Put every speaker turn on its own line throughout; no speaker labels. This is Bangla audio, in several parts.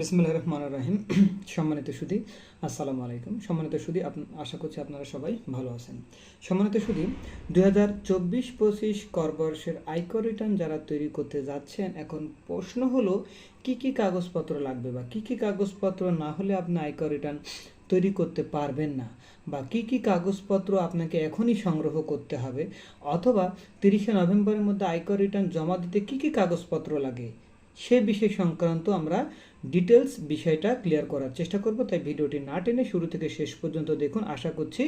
বিসমুল্লাহ রহমান রাহিম। সম্মানিত সুদী, আসসালামু আলাইকুম। সম্মানিত সুদী আশা করছি আপনারা সবাই ভালো আছেন। সম্মানিত সুদী, দুই হাজার চব্বিশ পঁচিশ করবর্ষের আয়কর রিটার্ন যারা তৈরি করতে যাচ্ছেন, এখন প্রশ্ন হলো, কি কি কাগজপত্র লাগবে বা কি কি কাগজপত্র না হলে আপনি আয়কর রিটার্ন তৈরি করতে পারবেন না? বা কি কি কাগজপত্র আপনাকে এখনই সংগ্রহ করতে হবে? অথবা তিরিশে নভেম্বরের মধ্যে আয়কর রিটার্ন জমা দিতে কি কি কাগজপত্র লাগে? সে বিষয় সংক্রান্ত আমরা ডিটেলস বিষয়টা ক্লিয়ার করার চেষ্টা করব। তাই ভিডিওটি না টেনে শুরু থেকে শেষ পর্যন্ত দেখুন। আশা করছি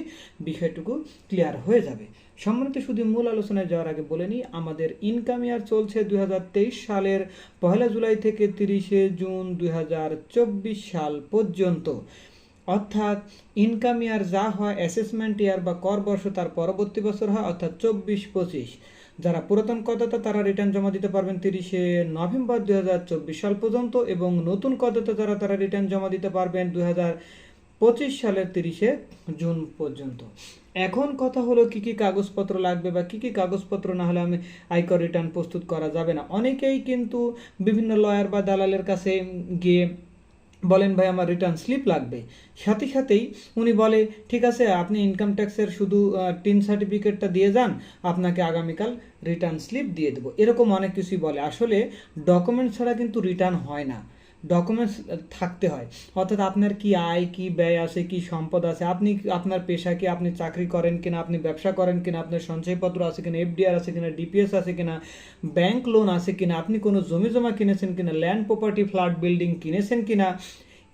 বিষয়টুকু ক্লিয়ার হয়ে যাবে। সম্মানিত শুধু মূল আলোচনায় যাওয়ার আগে বলে নিই, আমাদের ইনকাম ইয়ার চলছে দুই হাজার তেইশ সালের পহেলা জুলাই থেকে তিরিশে জুন দুই হাজার চব্বিশ সাল পর্যন্ত। অর্থাৎ ইনকাম ইয়ার যা হয় অ্যাসেসমেন্ট ইয়ার বা কর বর্ষ তার পরবর্তী বছর হয়, অর্থাৎ চব্বিশ পঁচিশ। যারা পুরাতন করদাতা, তারা রিটার্ন জমা দিতে পারবেন তিরিশে নভেম্বর দুই সাল পর্যন্ত এবং নতুন করদাতা যারা, তারা রিটার্ন জমা দিতে পারবেন দুই পঁচিশ সালের তিরিশে জুন পর্যন্ত। এখন কথা হলো কি কি কাগজপত্র লাগবে বা কি কি কাগজপত্র না হলে আমি আয়কর রিটার্ন প্রস্তুত করা যাবে না। অনেকেই কিন্তু বিভিন্ন লয়ার বা দালালের কাছে গিয়ে বলেন ভাই, আমার রিটার্ন স্লিপ লাগবে। সাথে সাথেই উনি বলে, ঠিক আছে, আপনি ইনকাম ট্যাক্সের শুধু টিন সার্টিফিকেটটা দিয়ে যান, আপনাকে আগামীকাল রিটার্ন স্লিপ দিয়ে দেবো। এরকম অনেক কিছুই বলে। আসলে ডকুমেন্ট ছাড়া কিন্তু রিটার্ন হয় না। ডকুমেন্টস থাকতে হয়। অর্থাৎ আপনার কি আয়, কি ব্যয় আছে, কি সম্পদ আছে, আপনি আপনার পেশা কি আপনি চাকরি করেন কিনা, আপনি ব্যবসা করেন কিনা, আপনার সঞ্চয়পত্র আছে কিনা এফডিআর আছে কিনা ডিপিএস আছে কিনা ব্যাংক লোন আছে কিনা, আপনি কোনো জমি জমা কিনেছেন কিনা ল্যান্ড প্রপার্টি ফ্ল্যাট বিল্ডিং কিনেছেন কিনা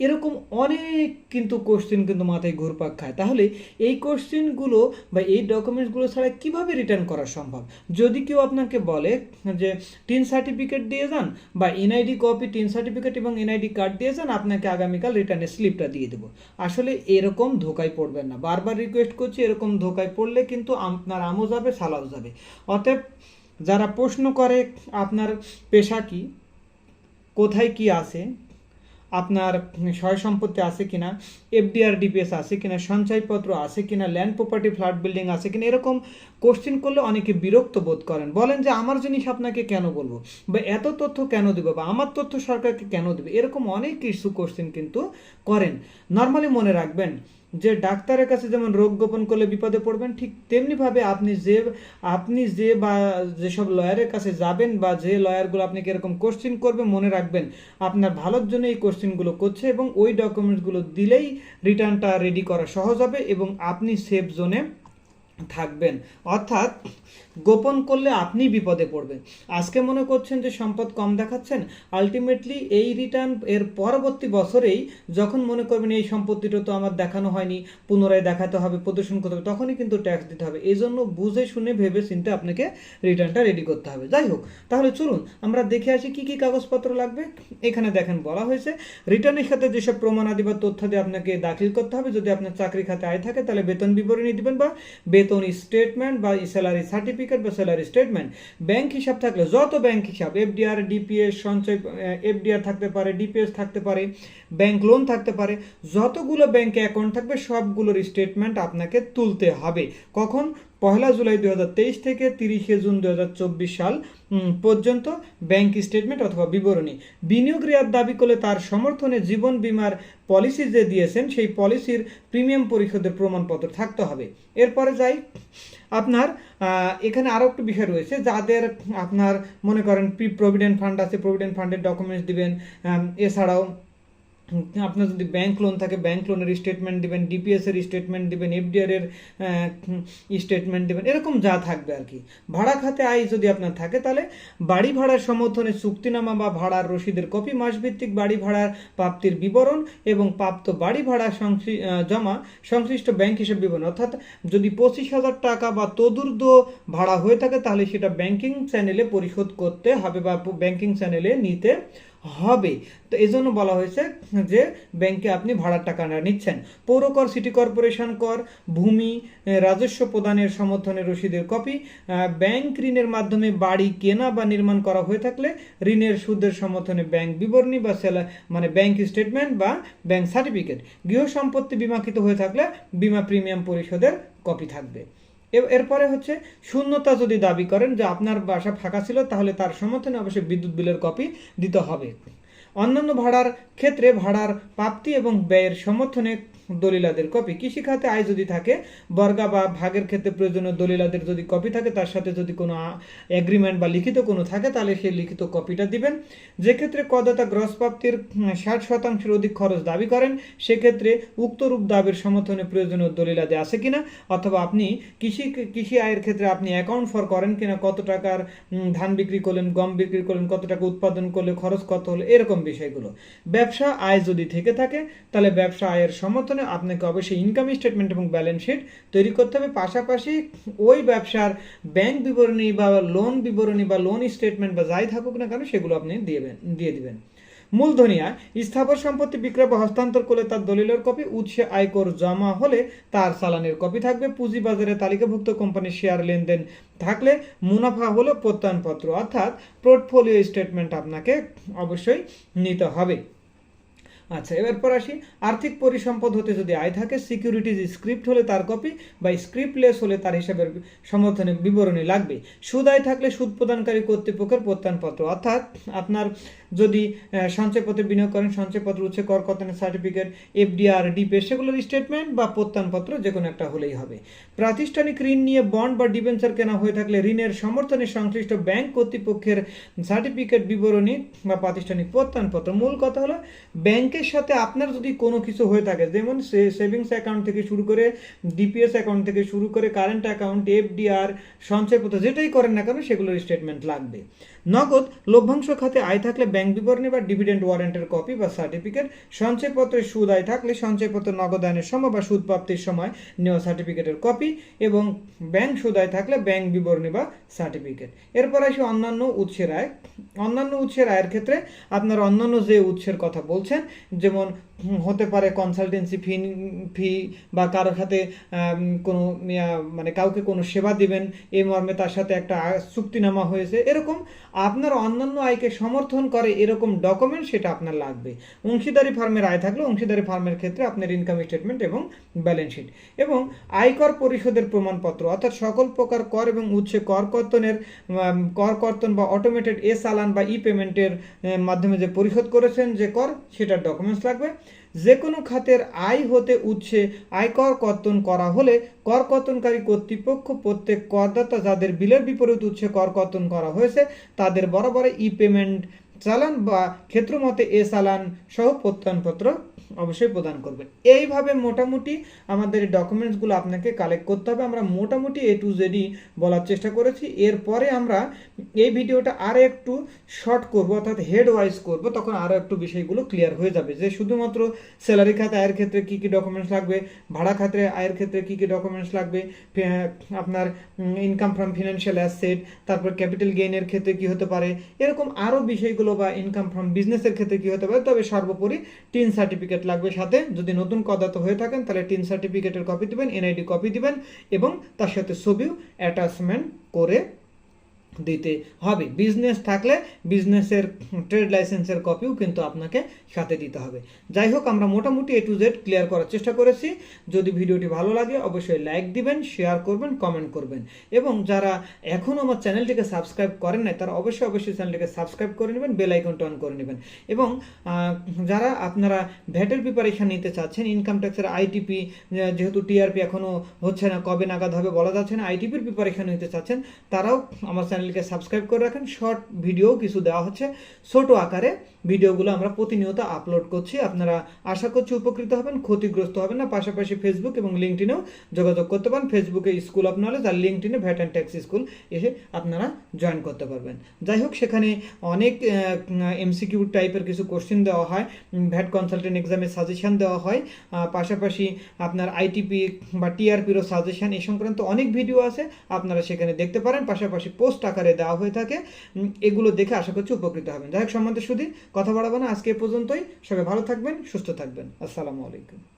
এরকম অনেক কিন্তু কোশ্চেন কিন্তু মাথায় ঘুরপাক খায়। তাহলে এই কোশ্চেনগুলো বা এই ডকুমেন্টসগুলো ছাড়া কীভাবে রিটার্ন করা সম্ভব? যদি কেউ আপনাকে বলে যে, টিন সার্টিফিকেট দিয়ে যান বা এনআইডি কপি টিন সার্টিফিকেট এবং এনআইডি কার্ড দিয়ে যান, আপনাকে আগামীকাল রিটার্নের স্লিপটা দিয়ে দেবো। আসলে এরকম ধোকায় পড়বেন না। বারবার রিকোয়েস্ট করছি, এরকম ধোকায় পড়লে কিন্তু আপনার আমও যাবে, সালাও যাবে। অতএব যারা প্রশ্ন করে, আপনার পেশা কি? কোথায় কি আছে? আপনার সয় সম্পত্তি আছে কিনা এফডিআর ডিপিএস আছে কিনা, সঞ্চয়পত্র আছে কিনা ল্যান্ড প্রপার্টি ফ্ল্যাট বিল্ডিং আছে কিনা, এরকম কোশ্চেন করলে অনেকে বিরক্ত বোধ করেন। বলেন যে, আমার জিনিস আপনাকে কেন বলব? বা, এত তথ্য কেন দেবো? বা, আমার তথ্য সরকারকে কেন দেবে? এরকম অনেক কিছু কোশ্চেন কিন্তু করেন। নর্মালি মনে রাখবেন যে ডাক্তারের কাছে যেমন রোগ গোপন করলে বিপদে পড়বেন, ঠিক তেমনিভাবে আপনি যে আপনি যে বা, যেসব লয়ারের কাছে যাবেন বা যে লয়ারগুলো আপনাকে এরকম কোশ্চিন করবে, মনে রাখবেন আপনার ভালোর জন্য এই কোশ্চিনগুলো করছে এবং ওই ডকুমেন্টসগুলো দিলেই রিটার্নটা রেডি করা সহজ হবে এবং আপনি সেফ জোনে থাকবেন। অর্থাৎ গোপন করলে আপনি বিপদে পড়বেন। আজকে মনে করছেন যে সম্পদ কম দেখাচ্ছেন আলটিমেটলি এই রিটার্ন এর পরবর্তী বছরেই যখন মনে করবেন এই সম্পত্তিটা তো আমার দেখানো হয়নি, পুনরায় দেখাতে হবে, প্রদর্শন করতে হবে, তখনই কিন্তু ট্যাক্স দিতে হবে। এই জন্য বুঝে শুনে ভেবে চিন্তে আপনাকে রিটার্নটা রেডি করতে হবে। যাই হোক, তাহলে চলুন আমরা দেখে আসি কি কি কাগজপত্র লাগবে। এখানে দেখেন বলা হয়েছে রিটার্নের সাথে যেসব প্রমাণাদি বা তথ্য দিয়ে আপনাকে দাখিল করতে হবে, যদি আপনার চাকরি খাতে আয় থাকে, তাহলে বেতন বিবরণী দিবেন বা বেতন স্টেটমেন্ট বা স্যালারি সার্টিফিকেট বা স্যালারি স্টেটমেন্ট ব্যাংক হিসাব থাকলে, যত ব্যাংক হিসাব এফডিআর ডিপিএস সঞ্চয় এফডিআর থাকতে পারে ডিপিএস থাকতে পারে ব্যাংক লোন থাকতে পারে, যতগুলো ব্যাংকে অ্যাকাউন্ট থাকবে, সবগুলোর স্টেটমেন্ট আপনাকে তুলতে হবে। কখন? পহেলা জুলাই দুই হাজার তেইশ থেকে তিরিশে জুন দুই হাজার চব্বিশ সাল পর্যন্ত ব্যাংক স্টেটমেন্ট অথবা বিবরণী। বিনিয়োগ রেয়ার দাবি করলে তার সমর্থনে জীবন বীমার পলিসি যে দিয়েছেন, সেই পলিসির প্রিমিয়াম পরিশোধের প্রমাণপত্র থাকতে হবে। এরপরে যাই আপনার এখানে আরও একটু বিষয় রয়েছে, যাদের আপনার মনে করেন প্রি প্রভিডেন্ট ফান্ড আছে, প্রভিডেন্ট ফান্ডের ডকুমেন্টস দিবেন এছাড়াও আপনার যদি ব্যাংক লোন থাকে ব্যাংক লোনের স্টেটমেন্ট দিবেন ডিপিএস এর স্টেটমেন্ট দিবেন এফডিআর এর স্টেটমেন্ট দিবেন, এরকম যা থাকবে আর কি। ভাড়া খাতে আয় যদি আপনার থাকে তাহলে বাড়ি ভাড়ার সমর্থনে চুক্তিনামা বা ভাড়ার রসিদের কপি মাসভিত্তিক বাড়ি ভাড়ার প্রাপ্তির বিবরণ এবং প্রাপ্ত বাড়ি ভাড়া জমা সংশ্লিষ্ট ব্যাংক হিসেবে বিবরণ। অর্থাৎ যদি পঁচিশ হাজার টাকা বা তদুর্ধ ভাড়া হয়ে থাকে তাহলে সেটা ব্যাংকিং চ্যানেলে পরিশোধ করতে হবে বা ব্যাংকিং চ্যানেলে নিতে হবে। তো এই জন্য বলা হয়েছে যে ব্যাংকে আপনি ভাড়ার টাকা নিচ্ছেন। পৌর কর সিটি কর্পোরেশন কর, ভূমি রাজস্ব প্রদানের সমর্থনের রসিদের কপি ব্যাংক ঋণের মাধ্যমে বাড়ি কেনা বা নির্মাণ করা হয়ে থাকলে ঋণের সুদের সমর্থনে ব্যাংক বিবরণী বা সেলা মানে ব্যাংক স্টেটমেন্ট বা ব্যাংক সার্টিফিকেট। গৃহ সম্পত্তি বিমাকৃত হয়ে থাকলে বিমা প্রিমিয়াম পরিশোধের কপি থাকবে। এরপরে হচ্ছে শূন্যতা যদি দাবি করেন যে আপনার বাসা ফাঁকা ছিল, তাহলে তার সমর্থনে অবশ্যই বিদ্যুৎ বিলের কপি দিতে হবে। অন্যান্য ভাড়ার ক্ষেত্রে ভাড়ার প্রাপ্তি এবং ব্যয়ের সমর্থনে দলিলাদের কপি। কৃষি খাতে আয় যদি থাকে, বর্গা বা ভাগের ক্ষেত্রে প্রয়োজনীয় দলিলাদের যদি কপি থাকে, তার সাথে যদি কোনো এগ্রিমেন্ট বা লিখিত কোনো থাকে, তাহলে সেই লিখিত কপিটা দিবেন। যে ক্ষেত্রে করদাতা গ্রস প্রাপ্তির ষাট শতাংশের অধিক খরচ দাবি করেন, সেক্ষেত্রে উক্তরূপ দাবির সমর্থনে প্রয়োজনীয় দলিলাদি আছে কিনা, অথবা আপনি কৃষি কৃষি আয়ের ক্ষেত্রে আপনি অ্যাকাউন্ট ফর করেন কিনা, কত টাকার ধান বিক্রি করলেন, গম বিক্রি করলেন, কত টাকা উৎপাদন করলে, খরচ কত হলো, এরকম বিষয়গুলো। ব্যবসা আয় যদি থেকে থাকে, তাহলে ব্যবসা আয়ের সমর্থনে আপনাকে অবশ্যই ইনকাম স্টেটমেন্ট এবং ব্যালেন্স শিট তৈরি করতে হবে। পাশাপাশি ওই ব্যবসার ব্যাংক বিবরণী বা লোন বিবরণী বা লোন স্টেটমেন্ট বা যাই থাকুক না কেন, সেগুলো আপনি দিয়েবেন, দিয়ে দিবেন। মূলধনিয়া, স্থাবর সম্পত্তি বিক্রয় বা হস্তান্তর করলে তার দলিলের কপি উৎসে আয়কর জমা হলে তার চালানের কপি থাকবে। পুঁজিবাজারে তালিকাভুক্ত কোম্পানির শেয়ার লেনদেন থাকলে মুনাফা হলো প্রত্যয়নপত্র। অর্থাৎ পোর্টফোলিও স্টেটমেন্ট আপনাকে অবশ্যই নিতে হবে। আচ্ছা এবার পর আসি। আর্থিক পরিসম্পদ হতে যদি আয় থাকে সিকিউরিটিজ স্ক্রিপ্ট হলে তার কপি বা স্ক্রিপ্টলেস হলে তার হিসাবের সমর্থনে বিবরণী লাগবে। সুদ আয় থাকলে সুদ প্রদানকারী কর্তৃপক্ষের প্রত্যয়নপত্র। অর্থাৎ আপনার যদি সঞ্চয়পত্রে বিনিয়োগ করেন, সঞ্চয়পত্র উচ্ছে কর কর্তনের সার্টিফিকেট এফডিআর ডিপে সেগুলোর স্টেটমেন্ট বা প্রত্যয়নপত্র যে কোনো একটা হলেই হবে। প্রাতিষ্ঠানিক ঋণ নিয়ে বন্ড বা ডিবেঞ্চার কেনা হয়ে থাকলে ঋণের সমর্থনে সংশ্লিষ্ট ব্যাংক কর্তৃপক্ষের সার্টিফিকেট বিবরণী বা প্রাতিষ্ঠানিক প্রত্যয়নপত্র। মূল কথা হলো, ব্যাংকের সাথে আপনার যদি কোনো কিছু হয়ে থাকে, যেমন সেভিংস অ্যাকাউন্ট থেকে শুরু করে ডিপিএস অ্যাকাউন্ট থেকে শুরু করে কারেন্ট অ্যাকাউন্ট এফডিআর সঞ্চয়পত্র যেটাই করেন না কেন, সেগুলোর স্টেটমেন্ট লাগবে। নগদ লভ্যাংশ খাতে আয় থাকলে ব্যাংক বিবরণী বা ডিভিডেন্ড ওয়ারেন্টের কপি বা সার্টিফিকেট, সঞ্চয়পত্রের সুদ আয় থাকলে সঞ্চয়পত্র নগদায়নের সময় বা সুদ প্রাপ্তির সময় নেওয়া সার্টিফিকেটের কপি এবং ব্যাংক সুদ আয় থাকলে ব্যাংক বিবরণী বা সার্টিফিকেট। এরপর আসি অন্যান্য উৎসের আয়। অন্যান্য উৎসের আয়ের ক্ষেত্রে আপনার অন্যান্য যে উৎসের কথা বলছেন, যেমন হতে পারে কনসালটেন্সি ফি ফি বা কারোর সাথে কোনো মানে কাউকে কোনো সেবা দিবেন, এই মর্মে তার সাথে একটা চুক্তিনামা হয়েছে, এরকম আপনার অন্যান্য আয়কে সমর্থন করে এরকম ডকুমেন্ট সেটা আপনার লাগবে। অংশীদারি ফার্মের আয় থাকলে অংশীদারি ফার্মের ক্ষেত্রে আপনার ইনকাম স্টেটমেন্ট এবং ব্যালেন্স শিট এবং আয়কর পরিশোধের প্রমাণপত্র, অর্থাৎ সকল প্রকার কর এবং উৎসে কর কর্তনের কর কর্তন বা অটোমেটেড এ চালান বা ই পেমেন্টের মাধ্যমে যে পরিশোধ করেছেন যে কর, সেটার ডকুমেন্টস লাগবে। যে কোনো খাতের আয় হতে উৎসে আয়কর কর্তন করা হলে কর কর্তনকারী কর্তৃপক্ষ প্রত্যেক করদাতা যাদের বিলের বিপরীত উৎসে কর কর্তন করা হয়েছে, তাদের বরাবর ই পেমেন্ট চালান বা ক্ষেত্রমতে এ চালান সহ প্রত্যয়নপত্র অবশ্যই প্রদান করবেন এইভাবে মোটামুটি আমাদের ডকুমেন্টসগুলো আপনাকে কালেক্ট করতে হবে। আমরা মোটামুটি এ টু জেডই বলার চেষ্টা করেছি। এরপরে আমরা এই ভিডিওটা আরও একটু শর্ট করব, অর্থাৎ হেড ওয়াইজ করব, তখন আরও একটু বিষয়গুলো ক্লিয়ার হয়ে যাবে। যে শুধুমাত্র স্যালারি খাতে আয়ের ক্ষেত্রে কী কী ডকুমেন্টস লাগবে, ভাড়া খাতে আয়ের ক্ষেত্রে কী কী ডকুমেন্টস লাগবে আপনার ইনকাম ফ্রম ফিনান্সিয়াল অ্যাসেট তারপর ক্যাপিটাল গেইনের ক্ষেত্রে কী হতে পারে, এরকম আরও বিষয়গুলো বা ইনকাম ফ্রম বিজনেসের ক্ষেত্রে কী হতে পারে, তবে সর্বোপরি টিন সার্টিফিকেট লাগবে সাথে। যদি নতুন কদাত হয়ে থাকেন, তাহলে টিন সার্টিফিকেটের কপি দিবেন এনআইডি কপি দিবেন এবং তার সাথে ছবিও অ্যাটাচমেন্ট করে দিতে হবে। বিজনেস থাকলে বিজনেসের ট্রেড লাইসেন্সের কপিও কিন্তু আপনাকে সাথে দিতে হবে। যাই হোক, আমরা মোটামুটি এ টু জেড ক্লিয়ার করার চেষ্টা করেছি। যদি ভিডিওটি ভালো লাগে, অবশ্যই লাইক দিবেন শেয়ার করবেন কমেন্ট করবেন। এবং যারা এখনও আমার চ্যানেলটিকে সাবস্ক্রাইব করেন নাই, তারা অবশ্যই অবশ্যই চ্যানেলটিকে সাবস্ক্রাইব করে নেবেন বেল আইকনটা অন করে নেবেন। এবং যারা আপনারা ভ্যাটের প্রিপারেশন নিতে চাচ্ছেন ইনকাম ট্যাক্সের আইটিপি যেহেতু টিআরপি এখনও হচ্ছে না, কবে নাগাদ হবে বলা যাচ্ছে না আইটিপির প্রিপারেশন নিতে চাচ্ছেন, তারাও আমার চ্যানেলকে সাবস্ক্রাইব করে রাখেন। শর্ট ভিডিও কিছু দেওয়া হচ্ছে। ছোট আকারে ভিডিওগুলো আমরা প্রতিনিয়ত আপলোড করছি। আপনারা আশা করছি উপকৃত হবেন, ক্ষতিগ্রস্ত হবেন না। পাশাপাশি ফেসবুক এবং লিঙ্কটিনেও যোগাযোগ করতে পারেন। ফেসবুকে স্কুল অফ নলেজ আর লিঙ্কটিনে ভ্যাট অ্যান্ড ট্যাক্স স্কুল এসে আপনারা জয়েন করতে পারবেন। যাই হোক, সেখানে অনেক এমসিকিউ টাইপের কিছু কোশ্চেন দেওয়া হয়। ভ্যাট কনসালটেন্ট এক্সামের সাজেশন দেওয়া হয়। পাশাপাশি আপনার আইটিপি বা টিআরপিরও সাজেশন এই সংক্রান্ত অনেক ভিডিও আছে। আপনারা সেখানে দেখতে পারেন। পাশাপাশি পোস্ট আকারে দেওয়া হয়ে থাকে। এগুলো দেখে আশা করছি উপকৃত হবেন। যাই হোক সম্বন্ধে শুধু কথা বাড়াবো না। আজকে পর্যন্তই। সবাই ভালো থাকবেন, সুস্থ থাকবেন। আসসালামু আলাইকুম।